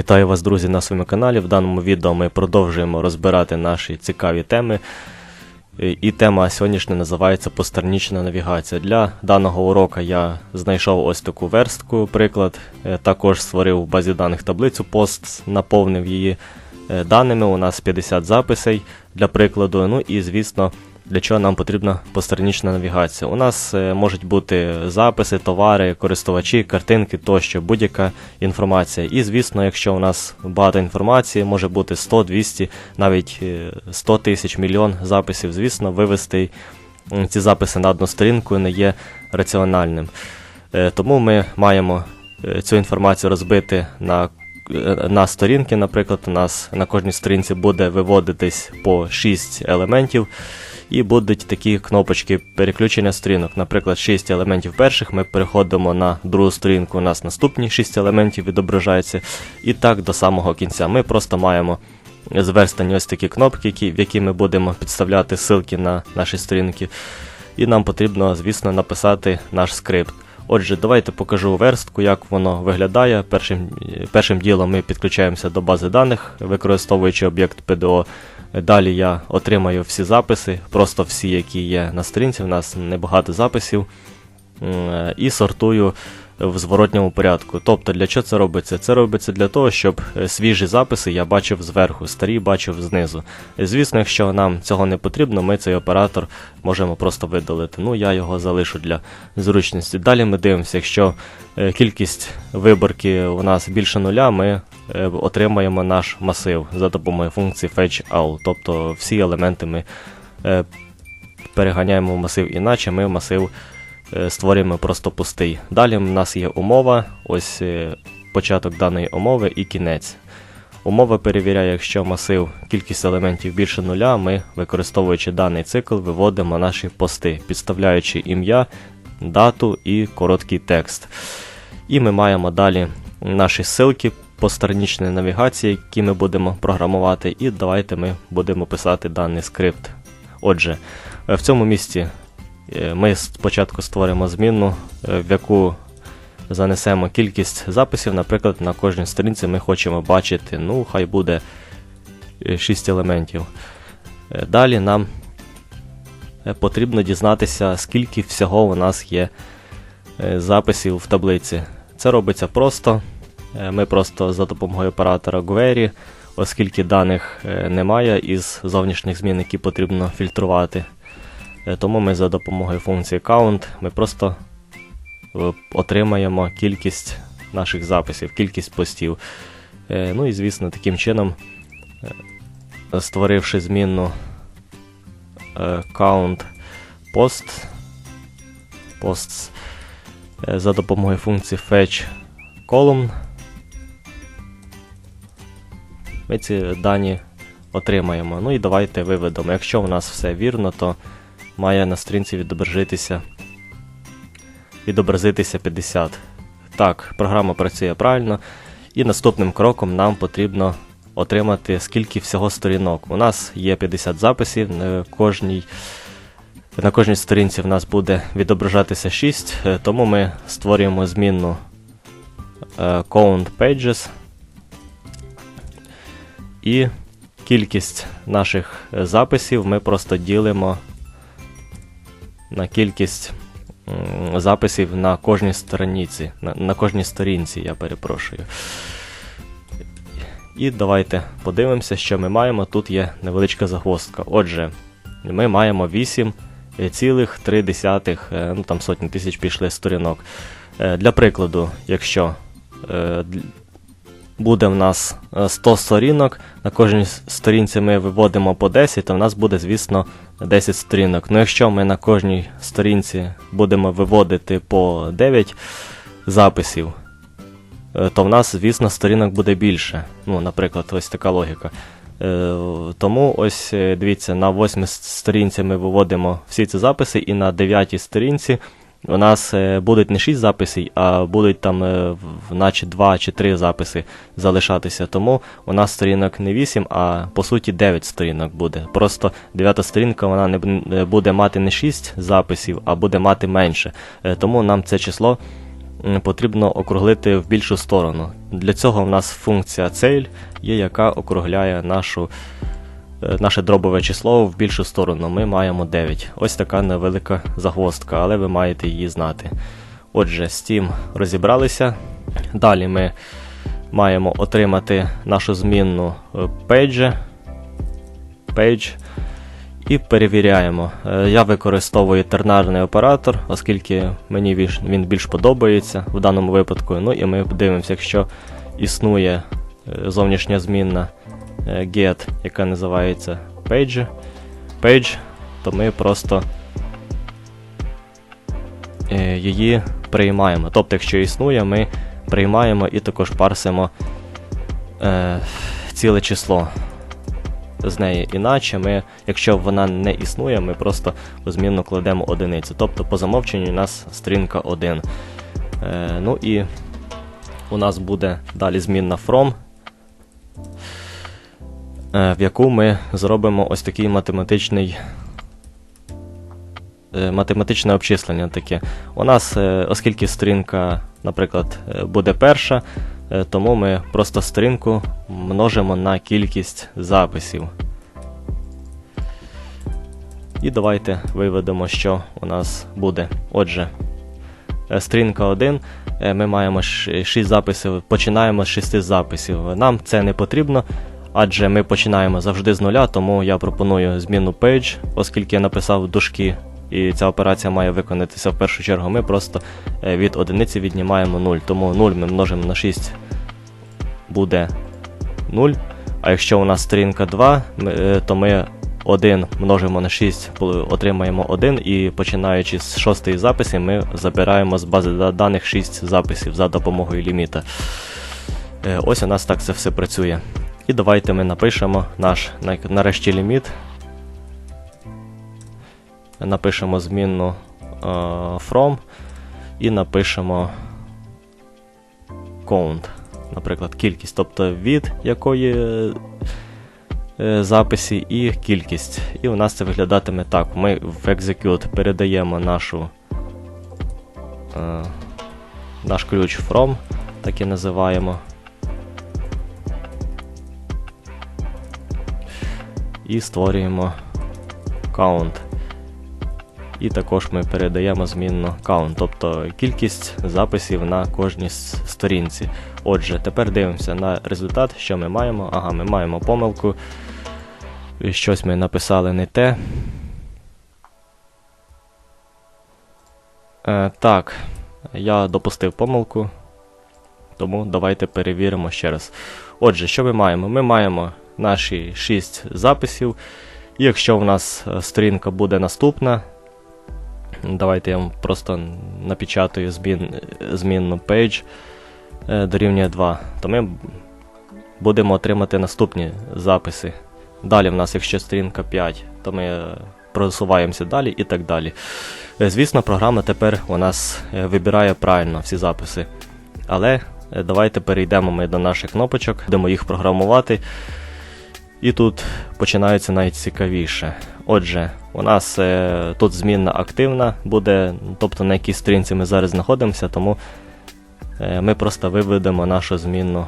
Вітаю вас, друзі, на своєму каналі. В даному відео ми продовжуємо розбирати наші цікаві теми. І тема сьогоднішня називається Постарнічна навігація. Для даного уроку я знайшов ось таку верстку, приклад. Е, Також створив в базі даних таблицю, пост наповнив її е, даними. У нас 50 записей для прикладу. Ну і звісно, для чого нам потрібна постранічна навігація. У нас е, можуть бути записи, товари, користувачі, картинки тощо, будь-яка інформація. І звісно, якщо у нас багато інформації, може бути 100, 200, навіть е, 100 тисяч мільйон записів, звісно, вивести ці записи на одну сторінку не є раціональним. Е, Тому ми маємо е, цю інформацію розбити на е, на сторінки, наприклад, у нас на кожній сторінці буде виводитись по 6 елементів, і будуть такі кнопочки переключення сторінок. Наприклад, 6 елементів перших ми переходимо на другу сторінку, у нас наступні 6 елементів відображаються, і так до самого кінця. Ми просто маємо зверстані ось такі кнопки, які, в які ми будемо підставляти ссылки на наші сторінки. І нам потрібно, звісно, написати наш скрипт. Отже, давайте покажу верстку, як воно виглядає. Першим, першим ділом ми підключаємося до бази даних, використовуючи об'єкт PDO. Далі я отримаю всі записи, просто всі, які є на сторінці. У нас небагато записів. І сортую в зворотньому порядку. Тобто, для чого це робиться? Це робиться для того, щоб е, свіжі записи я бачив зверху, старі бачив знизу. Звісно, якщо нам цього не потрібно, ми цей оператор можемо просто видалити. Ну, я його залишу для зручності. Далі ми дивимося, якщо е, кількість виборки у нас більше нуля, ми е, отримаємо наш масив за допомогою функції fetch all. Тобто всі елементи ми переганяємо в масив, іначе ми масив створюємо просто пустий. Далі в нас є умова, ось е, початок даної умови і кінець. Умова перевіряє, якщо масив кількість елементів більше нуля, ми, використовуючи даний цикл, виводимо наші пости, підставляючи ім'я, дату і короткий текст. І ми маємо далі наші ссылки по страничній навігації, які ми будемо програмувати, і давайте ми будемо писати даний скрипт. Отже, е, в цьому місці е, ми спочатку створимо змінну, е, в яку занесемо кількість записів. Наприклад, на кожній сторінці ми хочемо бачити, ну, хай буде 6 елементів. Е, Далі нам е, потрібно дізнатися, скільки всього у нас є е, записів в таблиці. Це робиться просто. Е, Ми просто за допомогою оператора Query, оскільки даних е, немає із зовнішніх змін, які потрібно фільтрувати. Е, Тому ми за допомогою функції count ми просто е, отримаємо кількість наших записів, кількість постів. Е, Ну і звісно, таким чином, створивши змінну count post, posts за допомогою функції fetch column, ми ці дані отримаємо. Ну і давайте виведемо. Якщо у нас все вірно, то має на сторінці відобразитися відобразитися 50. Так, програма працює правильно. І наступним кроком нам потрібно отримати скільки всього сторінок. У нас є 50 записів, на кожній, на кожній сторінці в нас буде відображатися 6, е, тому ми створюємо змінну е, count pages. І кількість наших е, записів ми просто ділимо на кількість записів на кожній сторінці. На, на кожній сторінці, я перепрошую. І давайте подивимося, що ми маємо. Тут є невеличка загвоздка. Отже, ми маємо 8,3, е, ну там сотні тисяч пішли сторінок. Е, Для прикладу, якщо е, буде в нас е, 100 сторінок, на кожній сторінці ми виводимо по 10, то в нас буде, звісно, 10 сторінок. Ну, якщо ми на кожній сторінці будемо виводити по 9 записів, е, то в нас, звісно, сторінок буде більше. Ну, наприклад, ось така логіка. Е, Тому ось е, дивіться, на 8 сторінці ми виводимо всі ці записи, і на 9 сторінці у нас е, будуть не 6 записів, а будуть там е, наче 2 чи 3 записи залишатися. Тому у нас сторінок не 8, а по суті 9 сторінок буде. Просто 9 сторінка вона не буде мати не 6 записів, а буде мати менше. Е, Тому нам це число потрібно округлити в більшу сторону. Для цього в нас функція цель є, яка округляє нашу, наше дробове число в більшу сторону. Ми маємо 9. Ось така невелика загвоздка, але ви маєте її знати. Отже, з тим розібралися. Далі ми маємо отримати нашу змінну е, page, page і перевіряємо. Е, Я використовую тернарний оператор, оскільки мені він більш подобається в даному випадку. Ну і ми дивимося, якщо існує е, зовнішня змінна get, яка називається page, page, то ми просто е, її приймаємо. Тобто, якщо існує, ми приймаємо і також парсимо е, ціле число з неї. Іначе ми, якщо вона не існує, ми просто у змінну кладемо одиницю. Тобто по замовченню у нас стрінка 1. Е, ну і у нас буде далі змінна from, е, в яку ми зробимо ось такий математичний. е, Математичне обчислення таке. У нас, е, оскільки стрінка, наприклад, е, буде перша, е, тому ми просто стрінку множимо на кількість записів. І давайте виведемо, що у нас буде. Отже, е, стрінка 1. е, Ми маємо 6 записів, починаємо з 6 записів. Нам це не потрібно, адже ми починаємо завжди з нуля, тому я пропоную зміну page, оскільки я написав дужки, і ця операція має виконатися в першу чергу. Ми просто е, від одиниці віднімаємо 0. Тому 0 ми множимо на 6 буде 0. А якщо у нас сторінка 2, е, то ми 1 множимо на 6, отримаємо 1, і починаючи з шостої записи, ми забираємо з бази даних 6 записів за допомогою ліміта. Е, Ось у нас так це все працює. І давайте ми напишемо наш нарешті ліміт. Напишемо змінну е, from і напишемо count, наприклад, кількість, тобто від якої е, е, записі і кількість. І у нас це виглядатиме так. Ми в execute передаємо нашу, наш ключ from, так і називаємо. І створюємо count. І також ми передаємо змінну count, тобто кількість записів на кожній сторінці. Отже, тепер дивимося на результат, що ми маємо. Ага, ми маємо помилку. Щось ми написали не те. Е, так, я допустив помилку. Тому давайте перевіримо ще раз. Отже, що ми маємо? Ми маємо наші 6 записів. І якщо в нас е, сторінка буде наступна, давайте я вам просто напечатаю змін, змінну page е, дорівнює 2, то ми будемо отримати наступні записи. Далі в нас, якщо сторінка 5, то ми е, просуваємося далі і так далі. Звісно, програма тепер у нас вибирає правильно всі записи. Але давайте перейдемо ми до наших кнопочок, будемо їх програмувати. І тут починається найцікавіше. Отже, у нас е, тут змінна активна буде, тобто на якій сторінці ми зараз знаходимося, тому е, ми просто виведемо нашу змінну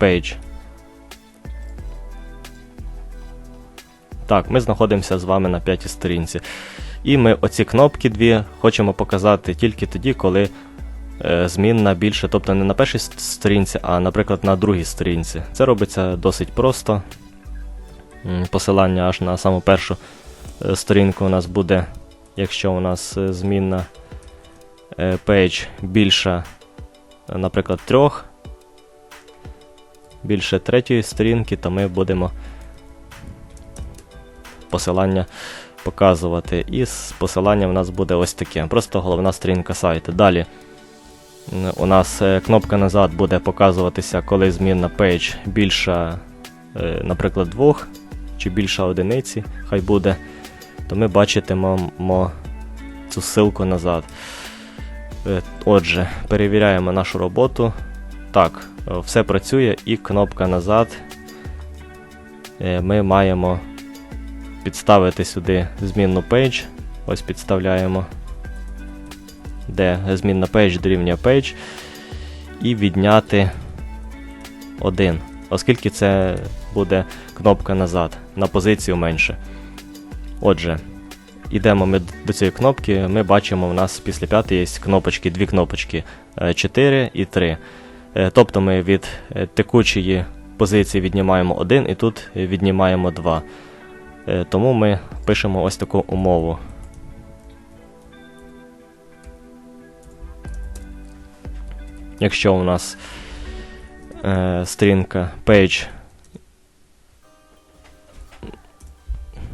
page. Так, ми знаходимося з вами на п'ятій сторінці. І ми оці кнопки дві хочемо показати тільки тоді, коли е, змінна більше, тобто не на першій сторінці, а, наприклад, на другій сторінці. Це робиться досить просто. Посилання аж на саму першу е, сторінку у нас буде, якщо у нас е, змінна page більша, наприклад, трьох, більше третьої сторінки, то ми будемо посилання показувати. І посилання в нас буде ось таке. Просто головна сторінка сайту. Далі у нас е, кнопка назад буде показуватися, коли змінна page більша, е, наприклад, двох чи більша одиниці, хай буде, то ми бачитимемо цю ссылку назад. Е, Отже, перевіряємо нашу роботу. Так, все працює і кнопка назад. Ми маємо підставити сюди змінну page. Ось підставляємо де змінна page дорівнює page, і відняти 1, оскільки це буде кнопка назад, на позицію менше. Отже, йдемо ми до цієї кнопки, ми бачимо, у нас після п'ятої є кнопочки, дві кнопочки е, 4 і 3. Е, Тобто ми від е, текучої позиції віднімаємо 1 і тут е, віднімаємо 2. Е, Тому ми пишемо ось таку умову. Якщо у нас е, стрінка page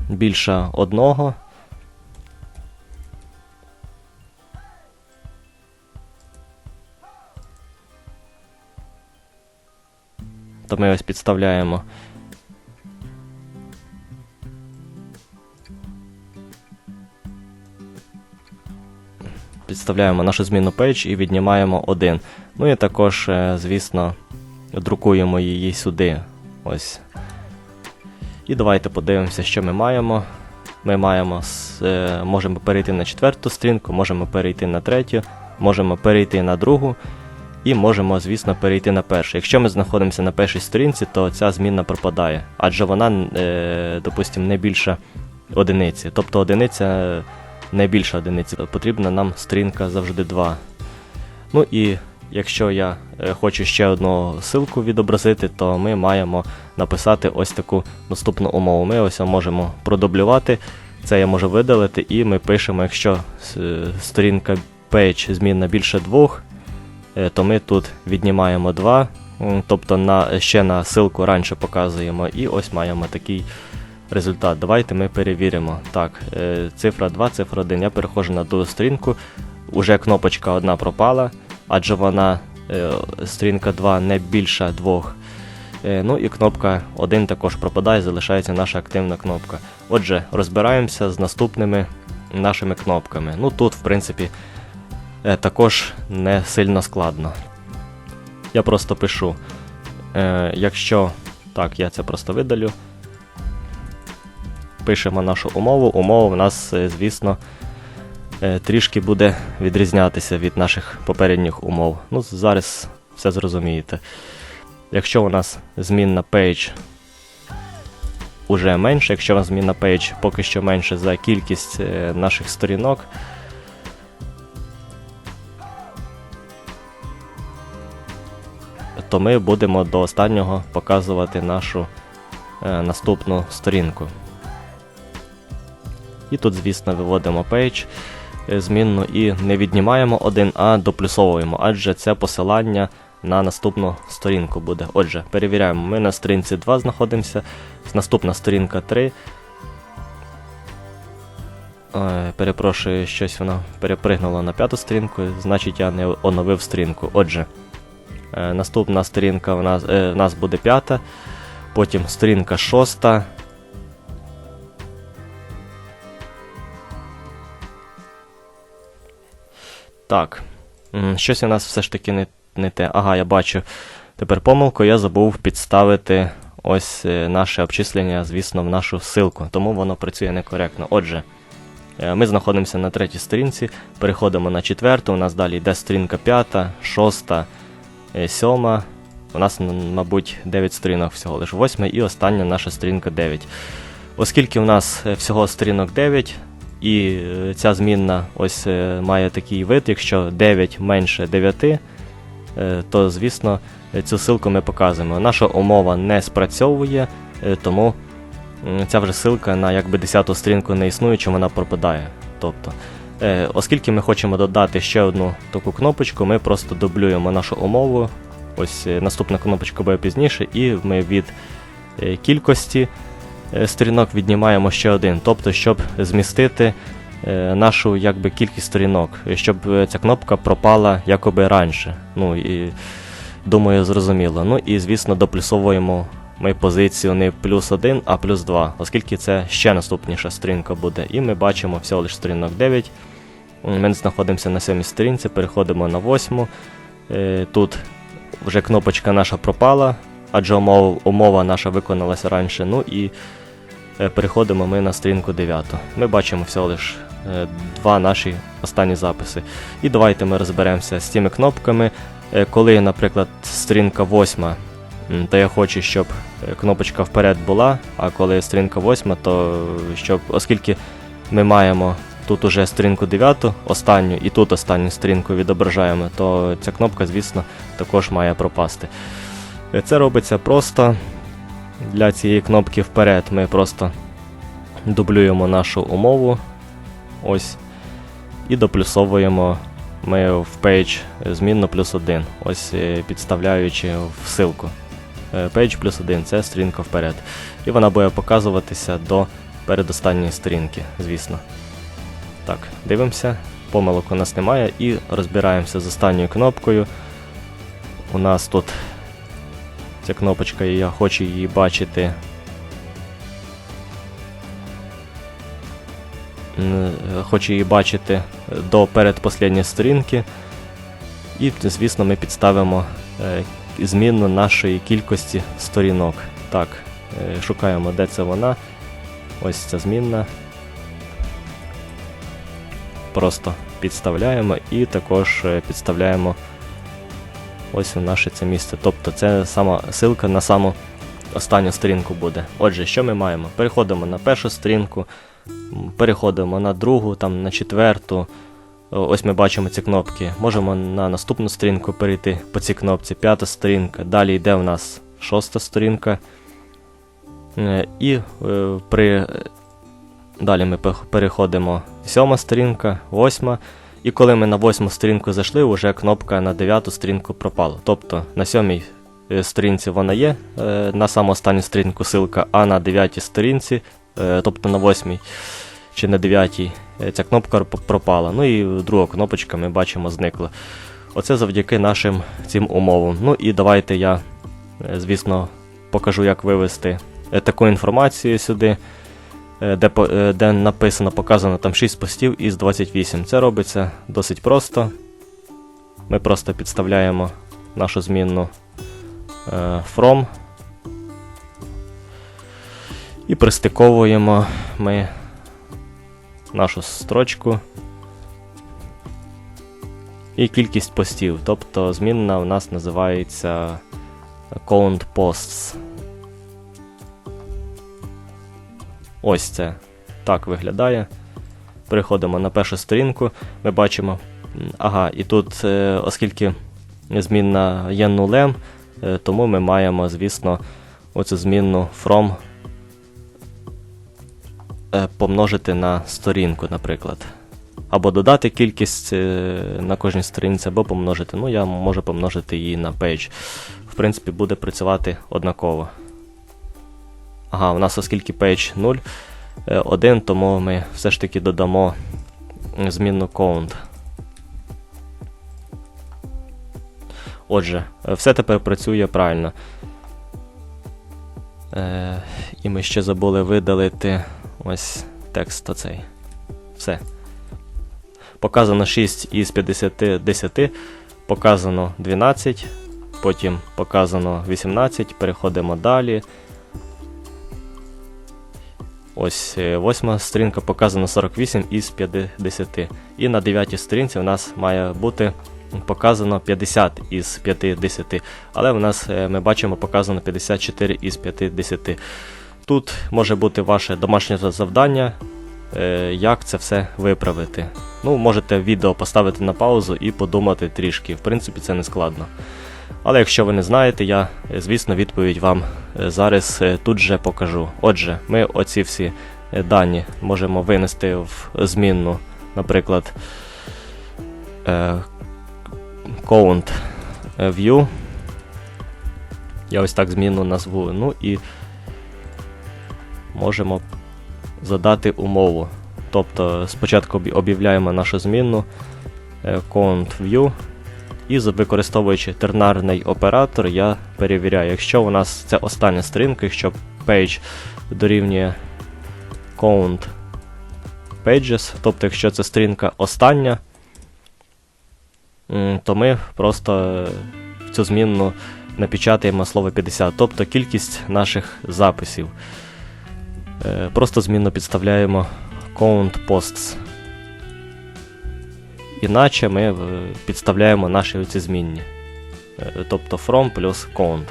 більша одного, то ми ось підставляємо підставляємо нашу зміну page і віднімаємо 1. Ну і також, е, звісно, друкуємо її сюди. Ось. І давайте подивимося, що ми маємо. Ми маємо, е, можемо перейти на четверту сторінку, можемо перейти на третю, можемо перейти на другу. І можемо, звісно, перейти на першу. Якщо ми знаходимося на першій сторінці, то ця змінна пропадає, адже вона, е, допустимо, не більша одиниці. Тобто одиниця е, не більша одиниці. Потрібна нам сторінка завжди 2. Ну і якщо я е, хочу ще одну ссылку відобразити, то ми маємо написати ось таку наступну умову. Ми ось можемо продублювати. Це я можу видалити, і ми пишемо, якщо е, сторінка page змінна більше двох, е, то ми тут віднімаємо 2, тобто на, ще на ссылку раніше показуємо, і ось маємо такий результат. Давайте ми перевіримо. Так, е, цифра 2, цифра 1. Я переходжу на ту сторінку, уже кнопочка одна пропала, адже вона е, сторінка 2 не більша двох. Е, Ну і кнопка 1 також пропадає, залишається наша активна кнопка. Отже, розбираємося з наступними нашими кнопками. Ну тут, в принципі, також не сильно складно. Я просто пишу. Якщо. Так, я це просто видалю. Пишемо нашу умову. Умова в нас, е, звісно, е, трішки буде відрізнятися від наших попередніх умов. Ну, зараз все зрозумієте. Якщо у нас змінна page уже менше, якщо у нас змінна page поки що менше за кількість е, наших сторінок, то ми будемо до останнього показувати нашу е, наступну сторінку. І тут, звісно, виводимо page е, змінну і не віднімаємо один, а доплюсовуємо, адже це посилання на наступну сторінку буде. Отже, перевіряємо, ми на сторінці 2 знаходимося, наступна сторінка 3. Е, Перепрошую, щось воно перепригнуло на п'яту сторінку, значить я не оновив сторінку. Отже, е, наступна сторінка в нас, в нас буде п'ята, потім сторінка шоста. Так. Щось у нас все ж таки не, не те. Ага, я бачу. Тепер помилку я забув підставити ось е, наше обчислення, звісно, в нашу ссылку, тому воно працює некоректно. Отже, е, ми знаходимося на третій сторінці, переходимо на четверту, у нас далі йде сторінка п'ята, шоста, е, сьома. У нас, мабуть, 9 сторінок всього лише восьма і остання наша сторінка 9. Оскільки у нас всього сторінок 9, і е, ця змінна ось е, має такий вид, якщо 9 менше 9, е, то звісно цю ссылку ми показуємо. Наша умова не спрацьовує, тому ця вже ссылка на якби 10 сторінку не існує, чи вона пропадає. Тобто, оскільки ми хочемо додати ще одну таку кнопочку, ми просто дублюємо нашу умову. Ось наступна кнопочка буде пізніше, і ми від кількості сторінок віднімаємо ще один. Тобто, щоб змістити е, нашу якби, кількість сторінок, щоб е, ця кнопка пропала якоби раніше. Ну і думаю, зрозуміло. Ну і звісно, доплюсовуємо ми позицію не плюс 1, а плюс 2, оскільки це ще наступніша сторінка буде. І ми бачимо всього лише сторінок 9. Ми знаходимося на сьомій сторінці, переходимо на восьму. Е, Тут вже кнопочка наша пропала, адже умова, наша виконалася раніше. Ну і е, переходимо ми на сторінку 9. Ми бачимо всього лише е, два наші останні записи. І давайте ми розберемося з тими кнопками. Е, Коли, наприклад, сторінка 8, то я хочу, щоб е, кнопочка вперед була, а коли сторінка 8, то е, щоб, оскільки ми маємо тут уже сторінку 9, останню, і тут останню сторінку відображаємо, то ця кнопка, звісно, також має пропасти. Е, Це робиться просто для цієї кнопки вперед. Ми просто дублюємо нашу умову. Ось. І доплюсовуємо ми в page змінно плюс 1. Ось е, підставляючи в ссылку. Е, Page плюс 1 це сторінка вперед. І вона буде показуватися до передостанньої сторінки, звісно. Так, дивимося. Помилок у нас немає і розбираємося з останньою кнопкою. У нас тут ця кнопочка, і я хочу її бачити. Е, Хочу її бачити до передпослідньої сторінки. І, звісно, ми підставимо е, змінну нашої кількості сторінок. Так, е, шукаємо, де це вона. Ось ця змінна. Просто підставляємо і також підставляємо ось наше це місце. Тобто це сама ссылка на саму останню сторінку буде. Отже, що ми маємо? Переходимо на першу сторінку, переходимо на другу, там на четверту. Ось ми бачимо ці кнопки. Можемо на наступну сторінку перейти по цій кнопці. П'ята сторінка. Далі йде в нас шоста сторінка. Е, І е, при... далі ми переходимо сьома сторінка, восьма. І коли ми на восьму сторінку зайшли, вже кнопка на дев'яту сторінку пропала. Тобто на сьомій е, сторінці вона є, е, на саму останню сторінку ссылка, а на дев'ятій сторінці, е, тобто на восьмій чи на дев'ятій, ця кнопка пропала. Ну і друга кнопочка ми бачимо зникла. Оце завдяки нашим цим умовам. Ну і давайте я, звісно, покажу, як вивести таку інформацію сюди, де, е, де написано, показано там 6 постів із 28. Це робиться досить просто. Ми просто підставляємо нашу змінну е, from і пристиковуємо ми нашу строчку і кількість постів. Тобто змінна у нас називається count posts. Ось це так виглядає. Переходимо на першу сторінку. Ми бачимо. Ага, і тут, е, оскільки змінна є нулем, е, тому ми маємо, звісно, оцю змінну from е, помножити на сторінку, наприклад. Або додати кількість на кожній сторінці, або помножити. Ну, я можу помножити її на page. В принципі, буде працювати однаково. Ага, у нас оскільки page 0, 1, тому ми все ж таки додамо змінну count. Отже, е, все тепер працює правильно. Е, і ми ще забули видалити ось текст оцей. Все. Показано 6 із 50 10, показано 12, потім показано 18, переходимо далі. Ось е, восьма сторінка показано 48 із 50. І на дев'ятій сторінці у нас має бути показано 50 із 50. Але в нас е, ми бачимо показано 54 із 50. Тут може бути ваше домашнє завдання, е, як це все виправити. Ну, можете відео поставити на паузу і подумати трішки. В принципі, це не складно. Але якщо ви не знаєте, я, е, звісно, відповідь вам е, зараз е, тут же покажу. Отже, ми оці всі дані можемо винести в змінну, наприклад, count view. Я ось так змінну назву. Ну і можемо задати умову. Тобто спочатку об'являємо нашу змінну count view. І використовуючи тернарний оператор, я перевіряю, якщо у нас це остання сторінка, якщо page дорівнює count pages, тобто якщо це сторінка остання, то ми просто в цю змінну напечатаємо слово 50, тобто кількість наших записів. Е, Просто змінно підставляємо count posts. Іначе ми е, підставляємо наші оці змінні. Е, Тобто from плюс count.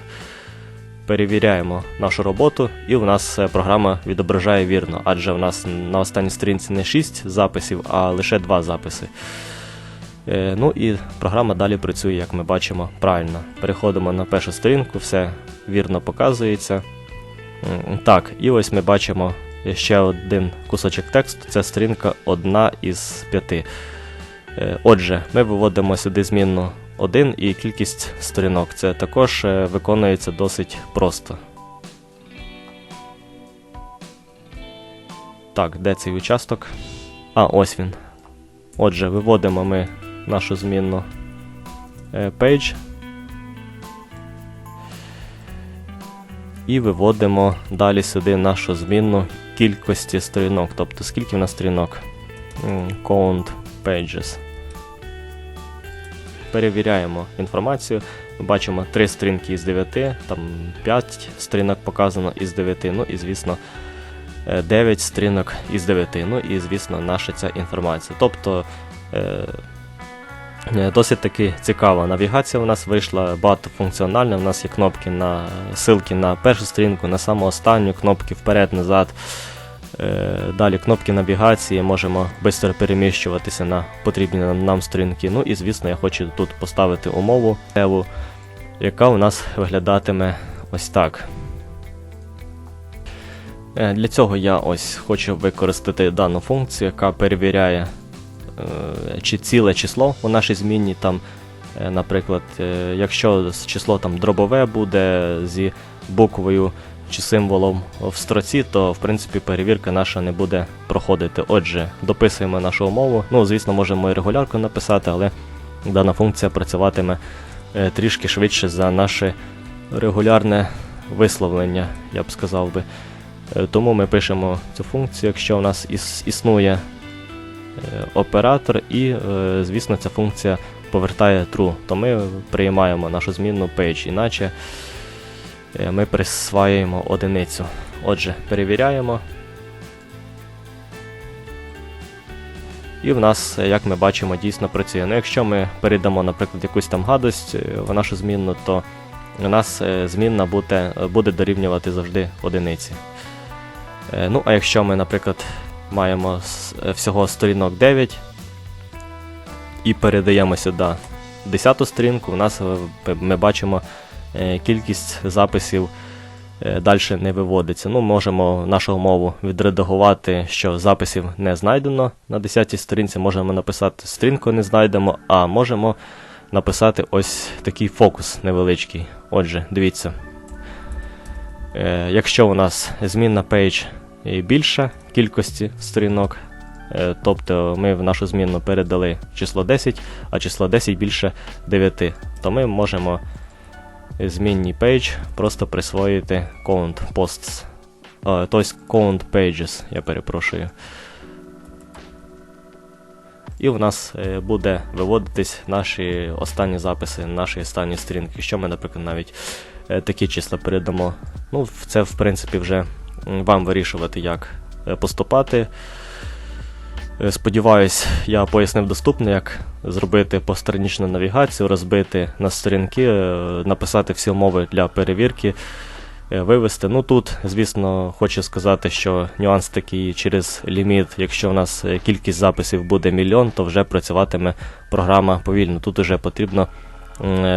Перевіряємо нашу роботу, і у нас е, програма відображає вірно, адже в нас на останній сторінці не 6 записів, а лише 2 записи. Ну і програма далі працює, як ми бачимо, правильно. Переходимо на першу сторінку, все вірно показується. Так, і ось ми бачимо ще один кусочок тексту. Це сторінка одна із п'яти. Е, Отже, ми виводимо сюди змінну 1 і кількість сторінок. Це також е, виконується досить просто. Так, де цей участок? А, ось він. Отже, виводимо ми нашу змінну е, page. І виводимо далі сюди нашу змінну кількості сторінок. Тобто скільки в нас сторінок? Count pages. Перевіряємо інформацію. Ми бачимо 3 сторінки із 9, там 5 сторінок показано із 9, ну і звісно 9 сторінок із 9. Ну і звісно, наша ця інформація. Тобто е, е, досить таки цікава навігація у нас вийшла, багатофункціональна. У нас є кнопки на ссылки на першу сторінку, на саму останню, кнопки вперед-назад. Е, Далі кнопки навігації, можемо швидко переміщуватися на потрібні нам- сторінки. Ну і звісно, я хочу тут поставити умову, яка у нас виглядатиме ось так. Е, Для цього я ось хочу використати дану функцію, яка перевіряє, е, чи ціле число у нашій змінні. Там, наприклад, якщо число там дробове буде зі буквою чи символом в строці, то в принципі перевірка наша не буде проходити. Отже, дописуємо нашу умову. Ну, звісно, можемо і регулярку написати, але дана функція працюватиме е, трішки швидше за наше регулярне висловлення, я б сказав би. Е, Тому ми пишемо цю функцію, якщо у нас іс- існує е, оператор, і, звісно, ця функція повертає true, то ми приймаємо нашу змінну page, іначе ми присваюємо одиницю. Отже, перевіряємо. І в нас, е, як ми бачимо, дійсно працює. Ну, якщо ми передамо, наприклад, якусь там гадость е, в нашу змінну, то у нас е, змінна буде, буде дорівнювати завжди одиниці. Е, Ну, а якщо ми, наприклад, маємо е, всього сторінок 9 і передаємо сюди 10 сторінку, у нас е, ми бачимо е, кількість записів далі не виводиться. Ну, можемо нашу мову відредагувати, що записів не знайдено на 10-й сторінці. Можемо написати сторінку не знайдемо, а можемо написати ось такий фокус невеличкий. Отже, дивіться. Е, Якщо у нас змінна і більша кількості сторінок, е, тобто ми в нашу змінну передали число 10, а число 10 більше 9, то ми можемо змінній page просто присвоїти count posts. Тобто count pages, я перепрошую. І в нас е, буде виводитись наші останні записи, наші останні сторінки. Якщо ми, наприклад, навіть е, такі числа передамо. Ну, це, в принципі, вже вам вирішувати, як е, поступати. Е, Сподіваюсь, я пояснив доступно, як зробити постранічну навігацію, розбити на сторінки, е, написати всі умови для перевірки, е, вивести. Ну тут, звісно, хочу сказати, що нюанс такий через ліміт, якщо в нас кількість записів буде мільйон, то вже працюватиме програма повільно. Тут вже потрібно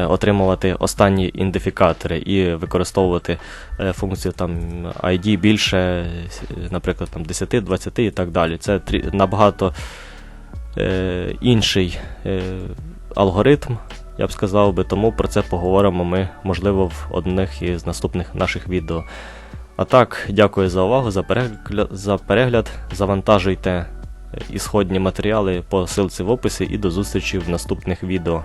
отримувати останні ідентифікатори і використовувати е, функцію там ID більше, е, наприклад, там 10, 20 і так далі. Це набагато е, інший е, алгоритм, я б сказав би, тому про це поговоримо ми, можливо, в одних із наступних наших відео. А так, дякую за увагу, за перегляд, за перегляд. Завантажуйте е, ісходні матеріали по ссылці в описі і до зустрічі в наступних відео.